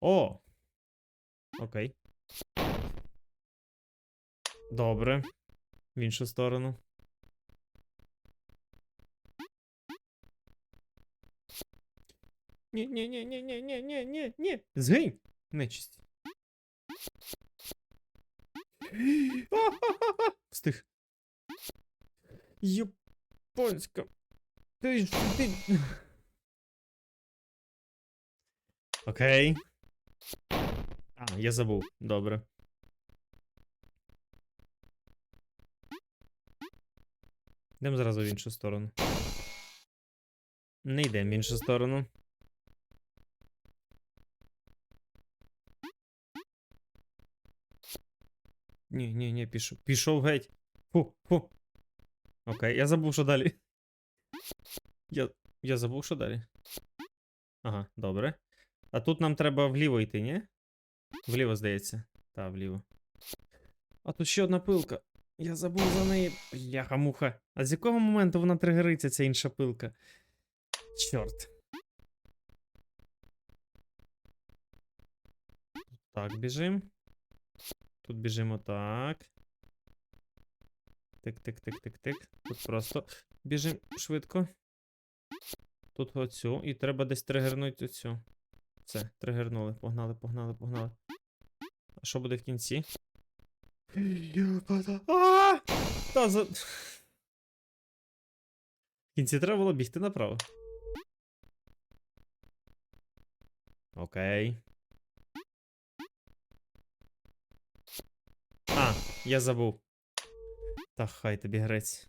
О! Окей. Добре. В іншу сторону. Ні, ні, ні, ні, ні, ні, ні, ні, ні. Згинь! Нечисть. Встиг. Японська. Ти ж ти. Окей. А, я забув. Добре. Йдемо зразу в іншу сторону. Не йдемо в іншу сторону. Ні, ні, ні, пішов. Пішов геть. Фу, фу. Окей, я забув, що далі. Я, я забув, що далі. Ага, добре. А тут нам треба вліво йти, ні? Вліво, здається. Та, вліво. А тут ще одна пилка. Я забув за неї. Бляха-муха. А з якого моменту вона тригериться, ця інша пилка? Чорт. Так, біжим. Тут біжимо так. Тик-тик-тик-тик-тик. Тут просто біжим швидко. Тут оцю. І треба десь тригернути оцю. Все, тригернули. Погнали, погнали, погнали. А що буде в кінці? Та за. В кінці треба було бігти направо. Окей. А, я забув. Та хай тобі грець.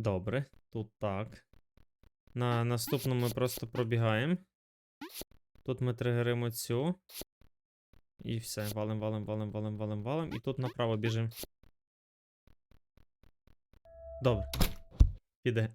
Добре, тут так. На наступному ми просто пробігаємо. Тут ми тригеримо цю. І все. Валим, валим, валим, валим, валим, валим. І тут направо біжимо. Добре. Піде.